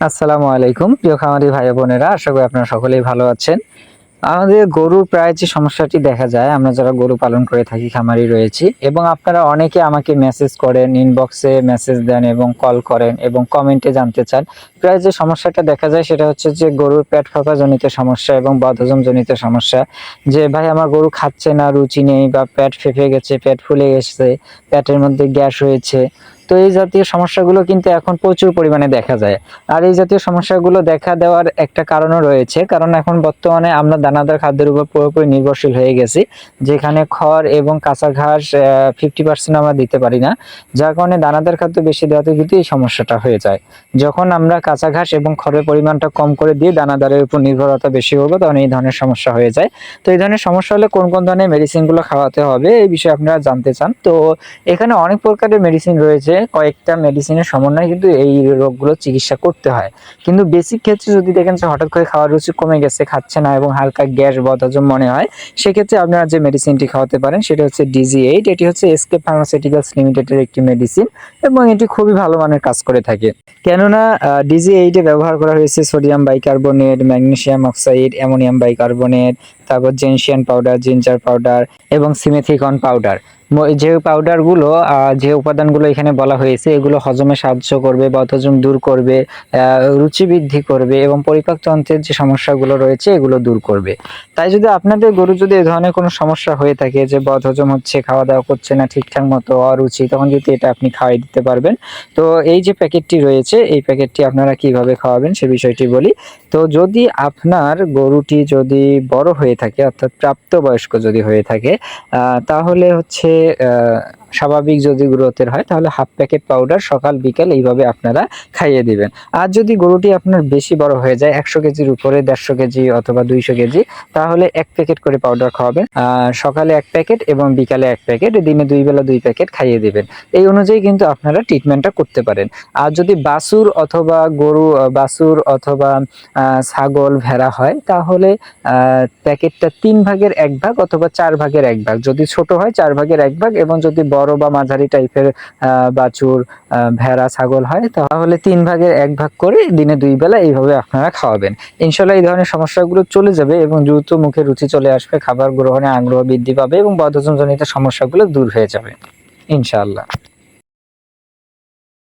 আসসালামু আলাইকুম। প্রিয় খামারি ভাই বোনেরা, আশা করি আপনারা সকলেই ভালো আছেন। আমাদের গরুর প্রায় যে সমস্যাটি দেখা যায়, আমরা যারা গরু পালন করে থাকি, খামারি রয়েছি, এবং আপনারা অনেকে আমাকে মেসেজ করেন ইনবক্সে মেসেজ দেন এবং কল করেন এবং কমেন্টে জানতে চান। প্রায় যে সমস্যাটা দেখা যায়, সেটা হচ্ছে যে গরুর পেট ফাঁকা জনিত সমস্যা এবং বদহজম জনিত সমস্যা। যে ভাই, আমার গরু খাচ্ছে না, রুচি নেই বা পেট ফেঁপে গেছে, পেট ফুলে গেছে, পেটের মধ্যে গ্যাস হয়েছে তো এই জাতীয় সমস্যাগুলো কিন্তু এখন প্রচুর পরিমাণে দেখা যায়। আর এই জাতীয় সমস্যাগুলো দেখা দেওয়ার একটা কারণও রয়েছে, কারণ এখন বর্তমানে আমরা দানাদার খাদ্যের উপর পুরোপুরি নির্ভরশীল হয়ে গেছি, যেখানে খড় এবং কাঁচা ঘাস ফিফটি পার্সেন্ট আমরা দিতে পারি না, যার কারণে দানাদার খাদ্য বেশি দেওয়াতে কিন্তু এই সমস্যাটা হয়ে যায়। যখন আমরা কাঁচা ঘাস এবং খড়ের পরিমাণটা কম করে দিয়ে দানাদারের উপর নির্ভরতা বেশি হবে তখন এই ধরনের সমস্যা হয়ে যায়। তো এই ধরনের সমস্যা হলে কোন কোন ধরনের মেডিসিনগুলো খাওয়াতে হবে, এই বিষয়ে আপনারা জানতে চান। তো এখানে অনেক প্রকারের মেডিসিন রয়েছে কয়েকটা মেডিসিনের সমন্বয়ে কিন্তু এই রোগগুলো চিকিৎসা করতে হয়। কিন্তু বেসিক ক্ষেত্রে যদি দেখেন যে হঠাৎ করে খাওয়ার রুচি কমে গেছে, খাচ্ছে না এবং হালকা গ্যাস বদহজম মনে হয়, সেক্ষেত্রে আপনারা যে মেডিসিনটি খাওয়াতে পারেন সেটা হচ্ছে ডিজি এইট এটি হচ্ছে এসকে ফার্মাসিউটিক্যালস লিমিটেডের একটি মেডিসিন এবং এটি খুবই ভালো মানের কাজ করে থাকে। কেননা ডিজি এইটে ব্যবহার করা হয়েছে sodium bicarbonate magnesium oxide ammonium bicarbonate তারপর জেনশিয়ান পাউডার জিঞ্জার পাউডার এবং সিমেথিকন পাউডার যে পাউডারগুলো যে উপাদানগুলো এখানে বলা হয়েছে, এগুলো হজমে সাহায্য করবে বদহজম দূর করবে রুচি বৃদ্ধি করবে এবং পরিপাকতন্ত্রের যে সমস্যাগুলো রয়েছে, এগুলো দূর করবে। তাই যদি আপনাদের গরু যদি এ ধরনের কোনো সমস্যা হয়ে থাকে, যে বদহজম হচ্ছে খাওয়া দাওয়া করছে না ঠিকঠাক মতো, অরুচি, তখন যদি এটা আপনি খাওয়াই দিতে পারবেন। তো এই যে প্যাকেটটি রয়েছে, এই প্যাকেটটি আপনারা কীভাবে খাওয়াবেন, সে বিষয়টি বলি। তো যদি আপনার গরুটি যদি বড় হয়ে থাকে, অর্থাৎ প্রাপ্তবয়স্ক যদি হয়ে থাকে তাহলে হচ্ছে স্বাভাবিক যদি গ্রোথের হয়, তাহলে হাফ প্যাকেট পাউডার সকাল, বিকাল এইভাবে আপনারা খাইয়ে দিবেন। আর যদি গরুটি আপনার বেশি বড় হয়ে যায়, একশো কেজির উপরে দেড়শো কেজি অথবা দুইশো কেজি, তাহলে এক প্যাকেট করে পাউডার খাওয়াবেন। সকালে এক প্যাকেট এবং বিকালে এক প্যাকেট দিনে দুই বেলা দুই প্যাকেট খাইয়ে দিবেন। এই অনুযায়ী কিন্তু আপনারা ট্রিটমেন্টটা করতে পারেন। আর যদি বাছুর অথবা গরু বাছুর অথবা ছাগল, ভেড়া হয়, তাহলে প্যাকেটটা তিন ভাগের এক ভাগ অথবা চার ভাগের এক ভাগ। যদি ছোট হয়, চার ভাগের এক ভাগ এবং যদি বড় বা মাঝারি টাইপের বাছুর ভেড়া, ছাগল হয়, তাহলে তিন ভাগের এক ভাগ করে দিনে দুই বেলা এইভাবে আপনারা খাওয়াবেন। ইনশাল্লাহ এই ধরনের সমস্যাগুলো চলে যাবে এবং দ্রুত মুখে রুচি চলে আসবে, খাবার গ্রহণে আগ্রহ বৃদ্ধি পাবে এবং বদহজমজনিত সমস্যাগুলো দূর হয়ে যাবে। ইনশাআল্লাহ।